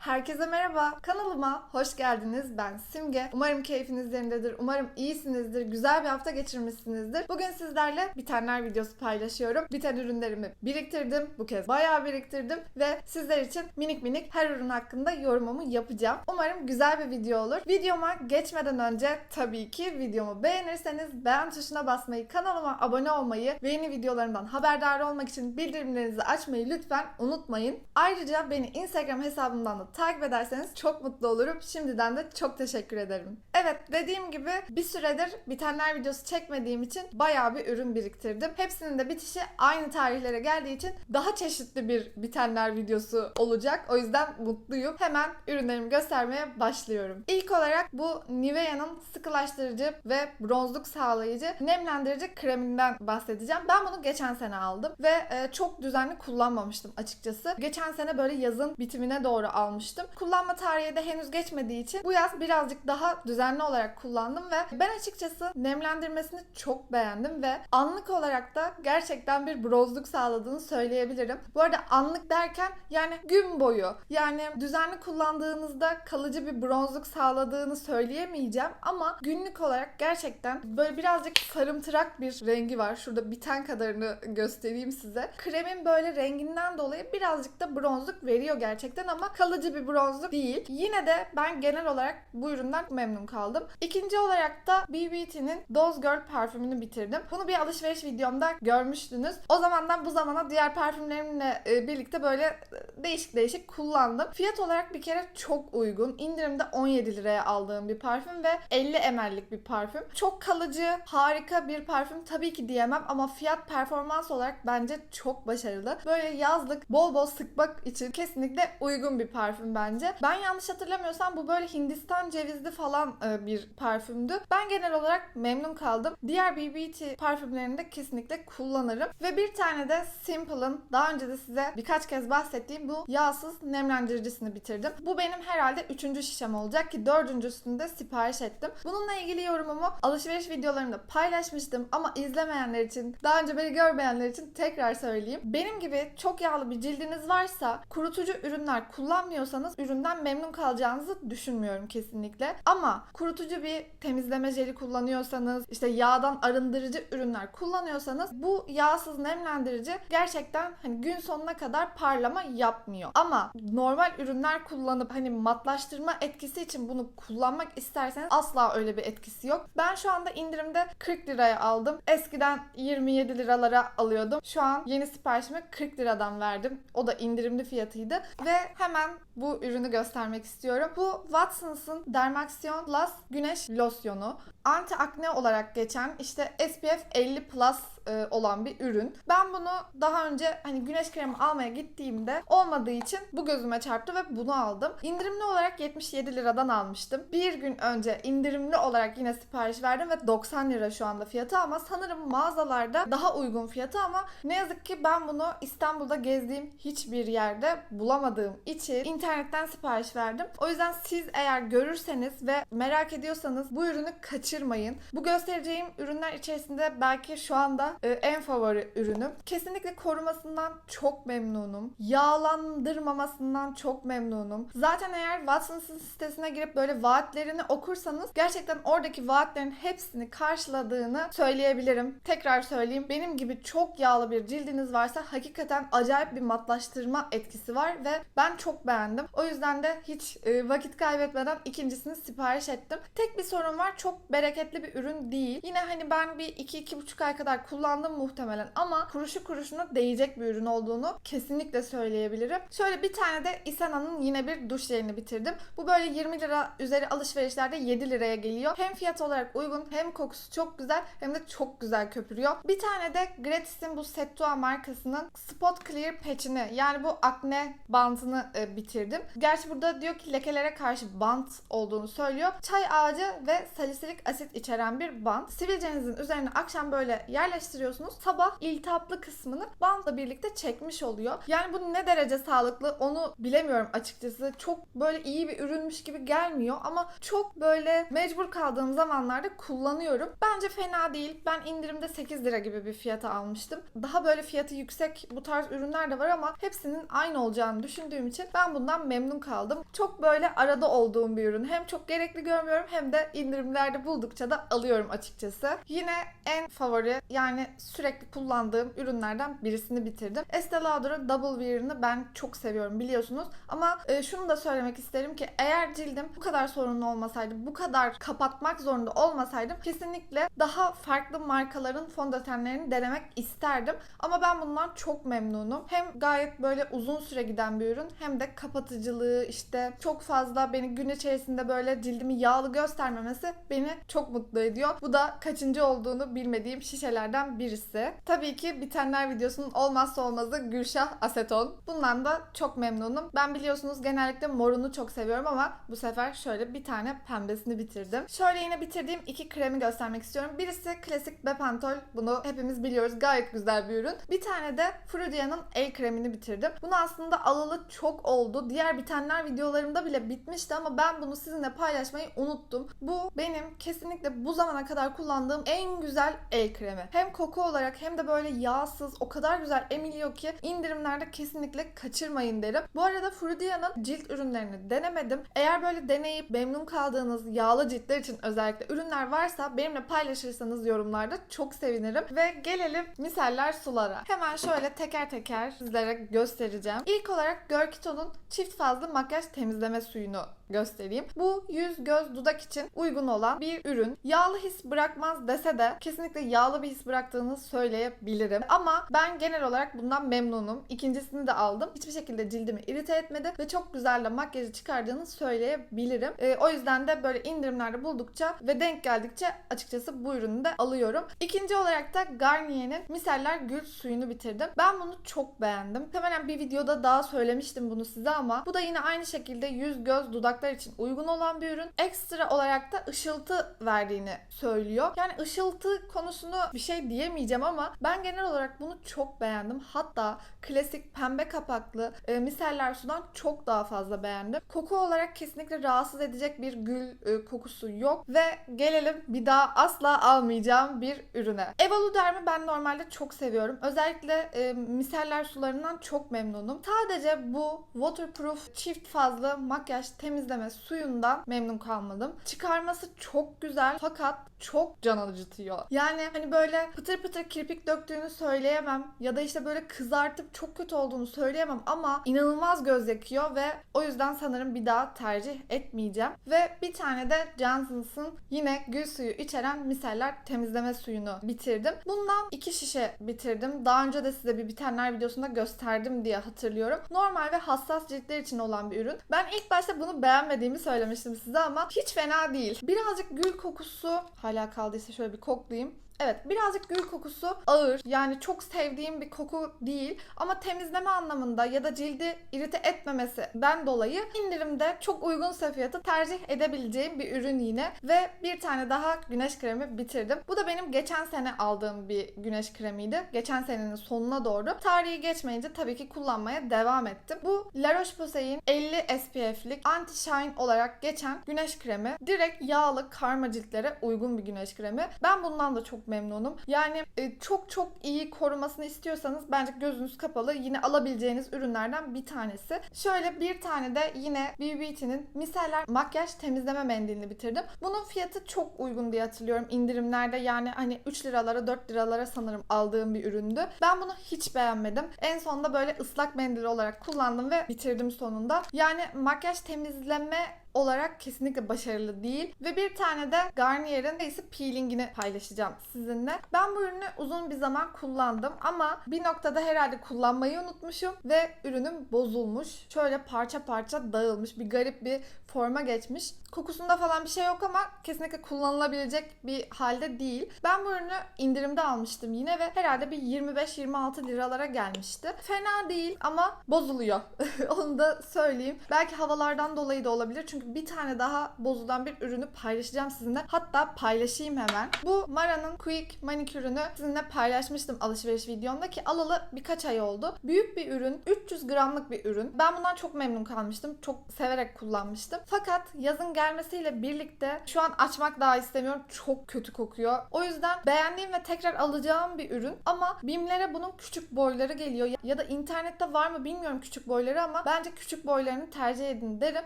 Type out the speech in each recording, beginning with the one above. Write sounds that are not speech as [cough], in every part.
Herkese merhaba. Kanalıma hoş geldiniz. Ben Simge. Umarım keyfiniz yerindedir. Umarım iyisinizdir. Güzel bir hafta geçirmişsinizdir. Bugün sizlerle bitenler videosu paylaşıyorum. Biten ürünlerimi biriktirdim. Bu kez bayağı biriktirdim ve sizler için minik minik her ürün hakkında yorumumu yapacağım. Umarım güzel bir video olur. Videoma geçmeden önce tabii ki videomu beğenirseniz beğen tuşuna basmayı, kanalıma abone olmayı ve yeni videolarımdan haberdar olmak için bildirimlerinizi açmayı lütfen unutmayın. Ayrıca beni Instagram hesabımdan da takip ederseniz çok mutlu olurum. Şimdiden de çok teşekkür ederim. Evet dediğim gibi bir süredir bitenler videosu çekmediğim için bayağı bir ürün biriktirdim. Hepsinin de bitişi aynı tarihlere geldiği için daha çeşitli bir bitenler videosu olacak. O yüzden mutluyum. Hemen ürünlerimi göstermeye başlıyorum. İlk olarak bu Nivea'nın sıkılaştırıcı ve bronzluk sağlayıcı nemlendirici kreminden bahsedeceğim. Ben bunu geçen sene aldım ve e, çok düzenli kullanmamıştım açıkçası. Geçen sene böyle yazın bitimine doğru almıştım. Kullanma tarihi de henüz geçmediği için bu yaz birazcık daha düzenli olarak kullandım ve ben açıkçası nemlendirmesini çok beğendim ve anlık olarak da gerçekten bir bronzluk sağladığını söyleyebilirim. Bu arada anlık derken yani gün boyu yani düzenli kullandığınızda kalıcı bir bronzluk sağladığını söyleyemeyeceğim ama günlük olarak gerçekten böyle birazcık sarımtırak bir rengi var. Şurada biten kadarını göstereyim size. Kremin böyle renginden dolayı birazcık da bronzluk veriyor gerçekten ama kalıcı bir bronzluk değil. Yine de ben genel olarak bu üründen memnun kaldım. İkinci olarak da BBT'nin Doze Girl parfümünü bitirdim. Bunu bir alışveriş videomda görmüştünüz. O zamandan bu zamana diğer parfümlerimle e, birlikte böyle e, değişik değişik kullandım. Fiyat olarak bir kere çok uygun. İndirimde 17 liraya aldığım bir parfüm ve 50 ml'lik bir parfüm. Çok kalıcı, harika bir parfüm tabii ki diyemem ama fiyat performans olarak bence çok başarılı. Böyle yazlık bol bol sıkmak için kesinlikle uygun bir parfüm bence. Ben yanlış hatırlamıyorsam bu böyle Hindistan cevizli falan e, bir parfümdü. Ben genel olarak memnun kaldım. Diğer BBT parfümlerini de kesinlikle kullanırım. Ve bir tane de Simple'ın daha önce de size birkaç kez bahsettiğim bu yağsız nemlendiricisini bitirdim. Bu benim herhalde üçüncü şişem olacak ki dördüncüsünü de sipariş ettim. Bununla ilgili yorumumu alışveriş videolarımda paylaşmıştım ama izlemeyenler için, daha önce beni görmeyenler için tekrar söyleyeyim. Benim gibi çok yağlı bir cildiniz varsa kurutucu ürünler kullanmıyorsanız üründen memnun kalacağınızı düşünmüyorum kesinlikle. Ama kurutucu bir temizleme jeli kullanıyorsanız, işte yağdan arındırıcı ürünler kullanıyorsanız bu yağsız nemlendirici gerçekten hani gün sonuna kadar parlama yapmıyor. Ama normal ürünler kullanıp hani matlaştırma etkisi için bunu kullanmak isterseniz asla öyle bir etkisi yok. Ben şu anda indirimde 40 liraya aldım. Eskiden 27 liralara alıyordum. Şu an yeni siparişimi 40 liradan verdim. O da indirimli fiyatıydı. Ve hemen bu ürünü göstermek istiyorum. Bu Watsons'ın Dermaxion Plus güneş losyonu. Anti akne olarak geçen işte SPF 50 Plus e, olan bir ürün. Ben bunu daha önce hani güneş kremi almaya gittiğimde olmadığı için bu gözüme çarptı ve bunu aldım. İndirimli olarak 77 liradan almıştım. Bir gün önce indirimli olarak yine sipariş verdim ve 90 lira şu anda fiyatı ama sanırım mağazalarda daha uygun fiyatı ama ne yazık ki ben bunu İstanbul'da gezdiğim hiçbir yerde bulamadığım için internetten sipariş verdim. O yüzden siz eğer görürseniz ve merak ediyorsanız bu ürünü kaçırmayın. Bu göstereceğim ürünler içerisinde belki şu anda e, en favori ürünüm. Kesinlikle korumasından çok memnunum. Yağlandırmamasından çok memnunum. Zaten eğer Watsons'ın sitesine girip böyle vaatlerini okursanız gerçekten oradaki vaatlerin hepsini karşıladığını söyleyebilirim. Tekrar söyleyeyim. Benim gibi çok yağlı bir cildiniz varsa hakikaten acayip bir matlaştırma etkisi var ve ben çok beğendim. O yüzden de hiç e, vakit kaybetmeden ikincisini sipariş ettim. Tek bir sorun var. Çok bereketli bir ürün değil. Yine hani ben bir 2-2,5 ay kadar kullandım muhtemelen ama kuruşu kuruşuna değecek bir ürün olduğunu kesinlikle söyleyebilirim. Şöyle bir tane de Isena'nın yine bir duş jelini bitirdim. Bu böyle 20 lira üzeri alışverişlerde 7 liraya geliyor. Hem fiyat olarak uygun hem kokusu çok güzel hem de çok güzel köpürüyor. Bir tane de Gratis'in bu Setua markasının Spot Clear Patch'ini yani bu akne bantını e, bitirdim. Gerçi burada diyor ki lekelere karşı bant olduğunu söylüyor. Çay ağacı ve salisilik asit içeren bir bant. Sivilcenizin üzerine akşam böyle yerleştiriyorsunuz. Sabah iltihaplı kısmını bantla birlikte çekmiş oluyor. Yani bu ne derece sağlıklı onu bilemiyorum açıkçası. Çok böyle iyi bir ürünmüş gibi gelmiyor ama çok böyle mecbur kaldığım zamanlarda kullanıyorum. Bence fena değil. Ben indirimde 8 lira gibi bir fiyata almıştım. Daha böyle fiyatı yüksek bu tarz ürünler de var ama hepsinin aynı olacağını düşündüğüm için ben bundan memnun kaldım. Çok böyle arada olduğum bir ürün. Hem çok gerekli görmüyorum hem de indirimlerde buldukça da alıyorum açıkçası. Yine en favori yani sürekli kullandığım ürünlerden birisini bitirdim. Estee Lauder'ın Double Wear'ını ben çok seviyorum biliyorsunuz. Ama e, şunu da söylemek isterim ki eğer cildim bu kadar sorunlu olmasaydı, bu kadar kapatmak zorunda olmasaydım kesinlikle daha farklı markaların fondötenlerini denemek isterdim. Ama ben bundan çok memnunum. Hem gayet böyle uzun süre giden bir ürün hem de kapatıcılığı işte çok fazla beni gün içerisinde böyle cildimi yağlı göstermemesi beni çok mutlu ediyor. Bu da kaçıncı olduğunu bilmediğim şişelerden birisi. Tabii ki bitenler videosunun olmazsa olmazı Gülşah Aseton. Bundan da çok memnunum. Ben biliyorsunuz genellikle morunu çok seviyorum ama bu sefer şöyle bir tane pembesini bitirdim. Şöyle yine bitirdiğim iki kremi göstermek istiyorum. Birisi klasik Bepantol. Bunu hepimiz biliyoruz. Gayet güzel bir ürün. Bir tane de Frudia'nın el kremini bitirdim. Bunu aslında alalı çok oldu. Diğer bitenler videolarımda bile bitmişti ama ben bunu sizinle paylaşmayı unuttum. Bu benim kesinlikle bu zamana kadar kullandığım en güzel el kremi. Hem koku olarak hem de böyle yağsız o kadar güzel emiliyor ki indirimlerde kesinlikle kaçırmayın derim. Bu arada Frudia'nın cilt ürünlerini denemedim. Eğer böyle deneyip memnun kaldığınız yağlı ciltler için özellikle ürünler varsa benimle paylaşırsanız yorumlarda çok sevinirim. Ve gelelim miseller sulara. Hemen şöyle teker teker sizlere göstereceğim. İlk olarak Görkito'nun çift fazlı makyaj temizleme suyunu göstereyim. Bu yüz, göz, dudak için uygun olan bir ürün. Yağlı his bırakmaz dese de kesinlikle yağlı bir his bıraktığını söyleyebilirim. Ama ben genel olarak bundan memnunum. İkincisini de aldım. Hiçbir şekilde cildimi irite etmedi ve çok güzel de makyajı çıkardığını söyleyebilirim. Ee, o yüzden de böyle indirimlerde buldukça ve denk geldikçe açıkçası bu ürünü de alıyorum. İkinci olarak da Garnier'in miseller gül suyunu bitirdim. Ben bunu çok beğendim. Hemen bir videoda daha söylemiştim bunu size ama bu da yine aynı şekilde yüz, göz, dudaklar için uygun olan bir ürün. Ekstra olarak da ışıltı verdiğini söylüyor. Yani ışıltı konusunu bir şey diyemeyeceğim ama ben genel olarak bunu çok beğendim. Hatta klasik pembe kapaklı e, miseller sudan çok daha fazla beğendim. Koku olarak kesinlikle rahatsız edecek bir gül e, kokusu yok ve gelelim bir daha asla almayacağım bir ürüne. Evaluderm'i ben normalde çok seviyorum. Özellikle e, miseller sularından çok memnunum. Sadece bu waterproof çift fazlı makyaj temizleme suyundan memnun kalmadım. Çıkarması çok güzel fakat çok can acıtıyor. Yani hani böyle pıtır pıtır kirpik döktüğünü söyleyemem ya da işte böyle kızartıp çok kötü olduğunu söyleyemem ama inanılmaz göz yakıyor ve o yüzden sanırım bir daha tercih etmeyeceğim. Ve bir tane de Johnson's'ın yine gül suyu içeren miseller temizleme suyunu bitirdim. Bundan iki şişe bitirdim. Daha önce de size bir bitenler videosunda gösterdim diye hatırlıyorum. Normal ve hassas ciltler için olan bir ürün. Ben ilk başta bunu beğenmediğimi söylemiştim size ama hiç fena değil. Birazcık gül kokusu hala kaldıysa şöyle bir koklayayım. Evet birazcık gül kokusu ağır yani çok sevdiğim bir koku değil ama temizleme anlamında ya da cildi irite etmemesinden dolayı indirimde çok uygunsa fiyatı tercih edebileceğim bir ürün yine ve bir tane daha güneş kremi bitirdim. Bu da benim geçen sene aldığım bir güneş kremiydi. Geçen senenin sonuna doğru. Tarihi geçmeyince tabii ki kullanmaya devam ettim. Bu La Roche-Posay'in 50 SPF'lik anti shine olarak geçen güneş kremi. Direkt yağlı karma ciltlere uygun bir güneş kremi. Ben bundan da çok memnunum. Yani e, çok çok iyi korumasını istiyorsanız bence gözünüz kapalı yine alabileceğiniz ürünlerden bir tanesi. Şöyle bir tane de yine BB Beauty'nin miseller makyaj temizleme mendilini bitirdim. Bunun fiyatı çok uygun diye hatırlıyorum indirimlerde yani hani 3 liralara 4 liralara sanırım aldığım bir üründü. Ben bunu hiç beğenmedim. En sonunda böyle ıslak mendil olarak kullandım ve bitirdim sonunda. Yani makyaj temizleme olarak kesinlikle başarılı değil. Ve bir tane de Garnier'in ise peelingini paylaşacağım sizinle. Ben bu ürünü uzun bir zaman kullandım ama bir noktada herhalde kullanmayı unutmuşum ve ürünüm bozulmuş. Şöyle parça parça dağılmış. Bir garip bir forma geçmiş. Kokusunda falan bir şey yok ama kesinlikle kullanılabilecek bir halde değil. Ben bu ürünü indirimde almıştım yine ve herhalde bir 25-26 liralara gelmişti. Fena değil ama bozuluyor. [laughs] Onu da söyleyeyim. Belki havalardan dolayı da olabilir. Çünkü Çünkü bir tane daha bozulan bir ürünü paylaşacağım sizinle. Hatta paylaşayım hemen. Bu Mara'nın Quick manikürünü sizinle paylaşmıştım alışveriş videomda ki alalı birkaç ay oldu. Büyük bir ürün. 300 gramlık bir ürün. Ben bundan çok memnun kalmıştım. Çok severek kullanmıştım. Fakat yazın gelmesiyle birlikte şu an açmak daha istemiyorum. Çok kötü kokuyor. O yüzden beğendiğim ve tekrar alacağım bir ürün. Ama BİM'lere bunun küçük boyları geliyor. Ya da internette var mı bilmiyorum küçük boyları ama bence küçük boylarını tercih edin derim.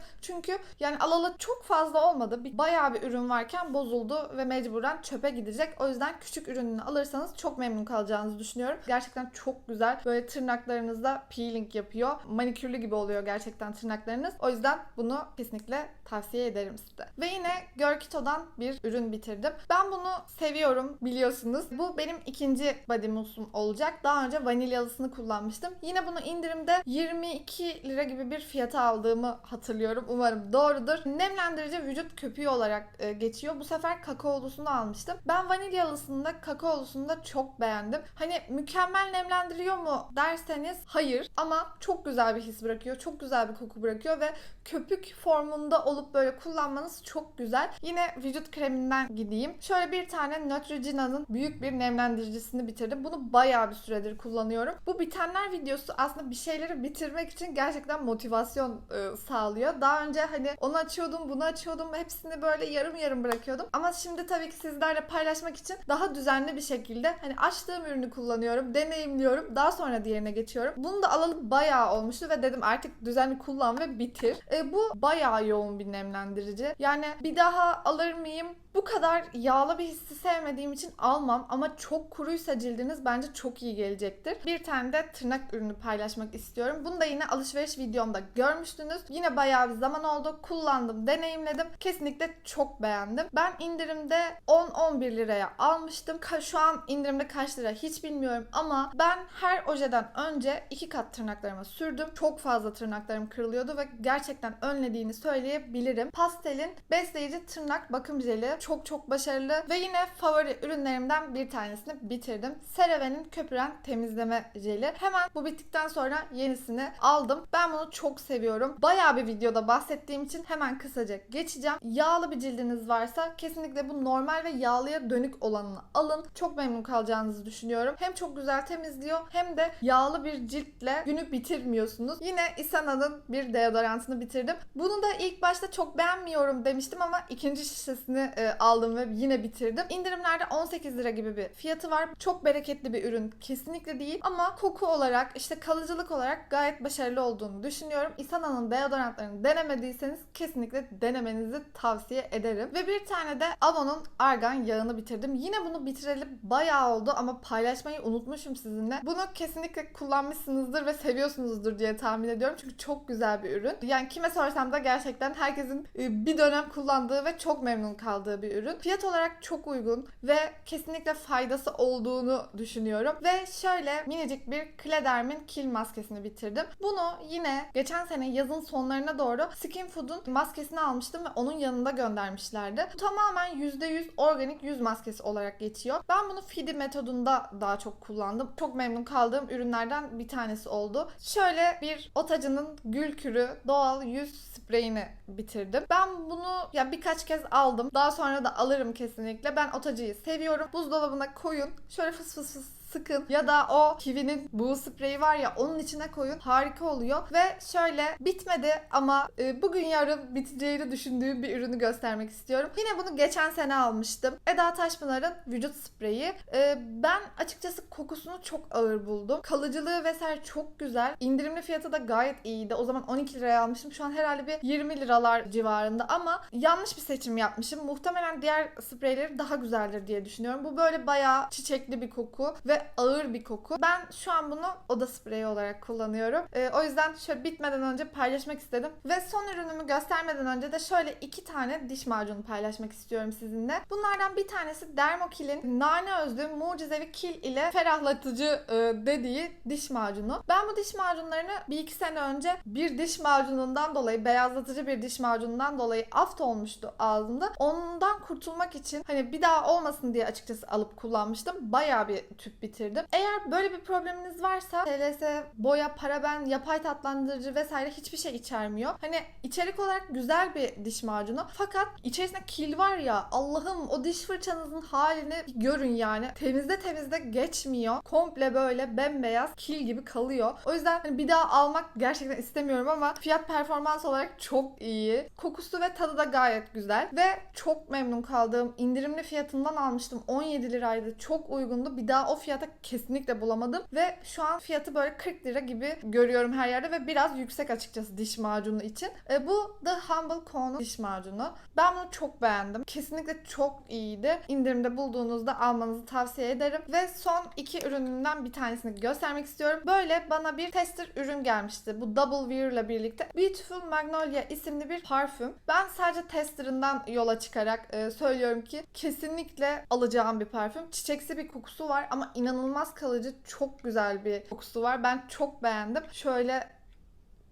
Çünkü yani alalı çok fazla olmadı. Bir, bayağı bir ürün varken bozuldu ve mecburen çöpe gidecek. O yüzden küçük ürününü alırsanız çok memnun kalacağınızı düşünüyorum. Gerçekten çok güzel. Böyle tırnaklarınızda peeling yapıyor. Manikürlü gibi oluyor gerçekten tırnaklarınız. O yüzden bunu kesinlikle tavsiye ederim size. Ve yine Görkito'dan bir ürün bitirdim. Ben bunu seviyorum biliyorsunuz. Bu benim ikinci body mouse'um olacak. Daha önce vanilyalısını kullanmıştım. Yine bunu indirimde 22 lira gibi bir fiyata aldığımı hatırlıyorum. Umarım doğrudur. Nemlendirici vücut köpüğü olarak e, geçiyor. Bu sefer kakaolusunu almıştım. Ben vanilyalısını da kakaolusunu da çok beğendim. Hani mükemmel nemlendiriyor mu derseniz hayır ama çok güzel bir his bırakıyor. Çok güzel bir koku bırakıyor ve köpük formunda olup böyle kullanmanız çok güzel. Yine vücut kreminden gideyim. Şöyle bir tane Neutrogena'nın büyük bir nemlendiricisini bitirdim. Bunu bayağı bir süredir kullanıyorum. Bu bitenler videosu aslında bir şeyleri bitirmek için gerçekten motivasyon e, sağlıyor. Daha önce hani onu açıyordum, bunu açıyordum. Hepsini böyle yarım yarım bırakıyordum. Ama şimdi tabii ki sizlerle paylaşmak için daha düzenli bir şekilde hani açtığım ürünü kullanıyorum, deneyimliyorum. Daha sonra diğerine geçiyorum. Bunu da alalı bayağı olmuştu ve dedim artık düzenli kullan ve bitir. E, bu bayağı yoğun bir nemlendirici. Yani bir daha alır mıyım? Bu kadar yağlı bir hissi sevmediğim için almam ama çok kuruysa cildiniz bence çok iyi gelecektir. Bir tane de tırnak ürünü paylaşmak istiyorum. Bunu da yine alışveriş videomda görmüştünüz. Yine bayağı bir zaman oldu. Kullandım, deneyimledim. Kesinlikle çok beğendim. Ben indirimde 10-11 liraya almıştım. Şu an indirimde kaç lira hiç bilmiyorum ama ben her ojeden önce iki kat tırnaklarıma sürdüm. Çok fazla tırnaklarım kırılıyordu ve gerçekten önlediğini söyleyebilirim. Pastel'in besleyici tırnak bakım jeli çok çok başarılı ve yine favori ürünlerimden bir tanesini bitirdim. CeraVe'nin köpüren temizleme jeli. Hemen bu bittikten sonra yenisini aldım. Ben bunu çok seviyorum. Bayağı bir videoda bahsettiğim için hemen kısaca geçeceğim. Yağlı bir cildiniz varsa kesinlikle bu normal ve yağlıya dönük olanını alın. Çok memnun kalacağınızı düşünüyorum. Hem çok güzel temizliyor hem de yağlı bir ciltle günü bitirmiyorsunuz. Yine Isana'nın bir deodorantını bitirdim. Bunu da ilk başta çok beğenmiyorum demiştim ama ikinci şişesini e, aldım ve yine bitirdim. İndirimlerde 18 lira gibi bir fiyatı var. Çok bereketli bir ürün kesinlikle değil ama koku olarak işte kalıcılık olarak gayet başarılı olduğunu düşünüyorum. Isana'nın deodorantlarını denemediyseniz kesinlikle denemenizi tavsiye ederim. Ve bir tane de Avon'un argan yağını bitirdim. Yine bunu bitireli bayağı oldu ama paylaşmayı unutmuşum sizinle. Bunu kesinlikle kullanmışsınızdır ve seviyorsunuzdur diye tahmin ediyorum. Çünkü çok güzel bir ürün. Yani kime sorsam da gerçekten herkesin e, bir dönem kullandığı ve çok memnun kaldığı bir ürün. Fiyat olarak çok uygun ve kesinlikle faydası olduğunu düşünüyorum. Ve şöyle minicik bir Klederm'in kil maskesini bitirdim. Bunu yine geçen sene yazın sonlarına doğru Skin Food'un maskesini almıştım ve onun yanında göndermişlerdi. Bu tamamen %100 organik yüz maskesi olarak geçiyor. Ben bunu Fidi metodunda daha çok kullandım. Çok memnun kaldığım ürünlerden bir tanesi oldu. Şöyle bir Otacı'nın gül kürü doğal yüz spreyini bitirdim. Ben bunu ya birkaç kez aldım. Daha sonra da alırım kesinlikle. Ben Otacı'yı seviyorum. Buzdolabına koyun. Şöyle fıs fıs fıs sıkın ya da o kivinin bu spreyi var ya onun içine koyun harika oluyor ve şöyle bitmedi ama e, bugün yarın biteceğini düşündüğüm bir ürünü göstermek istiyorum. Yine bunu geçen sene almıştım. Eda Taşpınar'ın vücut spreyi. E, ben açıkçası kokusunu çok ağır buldum. Kalıcılığı vesaire çok güzel. İndirimli fiyatı da gayet iyiydi. O zaman 12 liraya almışım. Şu an herhalde bir 20 liralar civarında ama yanlış bir seçim yapmışım. Muhtemelen diğer spreyleri daha güzeldir diye düşünüyorum. Bu böyle bayağı çiçekli bir koku ve ağır bir koku. Ben şu an bunu oda spreyi olarak kullanıyorum. Ee, o yüzden şöyle bitmeden önce paylaşmak istedim. Ve son ürünümü göstermeden önce de şöyle iki tane diş macunu paylaşmak istiyorum sizinle. Bunlardan bir tanesi Dermokil'in nane özlü mucizevi kil ile ferahlatıcı e, dediği diş macunu. Ben bu diş macunlarını bir iki sene önce bir diş macunundan dolayı beyazlatıcı bir diş macunundan dolayı aft olmuştu ağzımda. Ondan kurtulmak için hani bir daha olmasın diye açıkçası alıp kullanmıştım. Bayağı bir tüp bitirdim bitirdim. Eğer böyle bir probleminiz varsa TLS, boya, paraben, yapay tatlandırıcı vesaire hiçbir şey içermiyor. Hani içerik olarak güzel bir diş macunu fakat içerisinde kil var ya Allah'ım o diş fırçanızın halini görün yani. Temizde temizde geçmiyor. Komple böyle bembeyaz kil gibi kalıyor. O yüzden hani bir daha almak gerçekten istemiyorum ama fiyat performans olarak çok iyi. Kokusu ve tadı da gayet güzel ve çok memnun kaldığım indirimli fiyatından almıştım. 17 liraydı. Çok uygundu. Bir daha o fiyata kesinlikle bulamadım ve şu an fiyatı böyle 40 lira gibi görüyorum her yerde ve biraz yüksek açıkçası diş macunu için. E, bu The Humble Co'nun diş macunu. Ben bunu çok beğendim. Kesinlikle çok iyiydi. İndirimde bulduğunuzda almanızı tavsiye ederim. Ve son iki ürünümden bir tanesini göstermek istiyorum. Böyle bana bir tester ürün gelmişti. Bu Double Wear ile birlikte. Beautiful Magnolia isimli bir parfüm. Ben sadece testerından yola çıkarak e, söylüyorum ki kesinlikle alacağım bir parfüm. Çiçeksi bir kokusu var ama inanılmaz kalıcı çok güzel bir kokusu var. Ben çok beğendim. Şöyle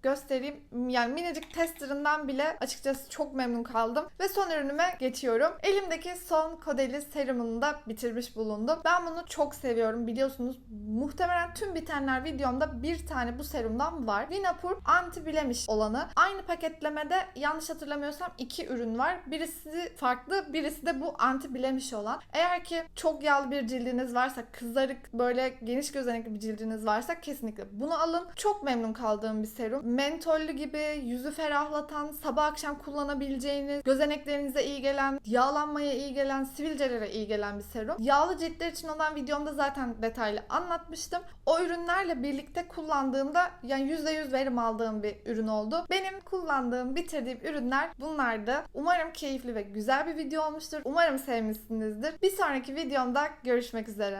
göstereyim. Yani minicik testerından bile açıkçası çok memnun kaldım. Ve son ürünüme geçiyorum. Elimdeki son Kodeli serumunu da bitirmiş bulundum. Ben bunu çok seviyorum. Biliyorsunuz muhtemelen tüm bitenler videomda bir tane bu serumdan var. Vinapur Anti Blemiş olanı. Aynı paketlemede yanlış hatırlamıyorsam iki ürün var. Birisi farklı, birisi de bu anti blemiş olan. Eğer ki çok yağlı bir cildiniz varsa, kızarık böyle geniş gözenekli bir cildiniz varsa kesinlikle bunu alın. Çok memnun kaldığım bir serum mentollü gibi yüzü ferahlatan, sabah akşam kullanabileceğiniz, gözeneklerinize iyi gelen, yağlanmaya iyi gelen, sivilcelere iyi gelen bir serum. Yağlı ciltler için olan videomda zaten detaylı anlatmıştım. O ürünlerle birlikte kullandığımda yani %100 verim aldığım bir ürün oldu. Benim kullandığım, bitirdiğim ürünler bunlardı. Umarım keyifli ve güzel bir video olmuştur. Umarım sevmişsinizdir. Bir sonraki videomda görüşmek üzere.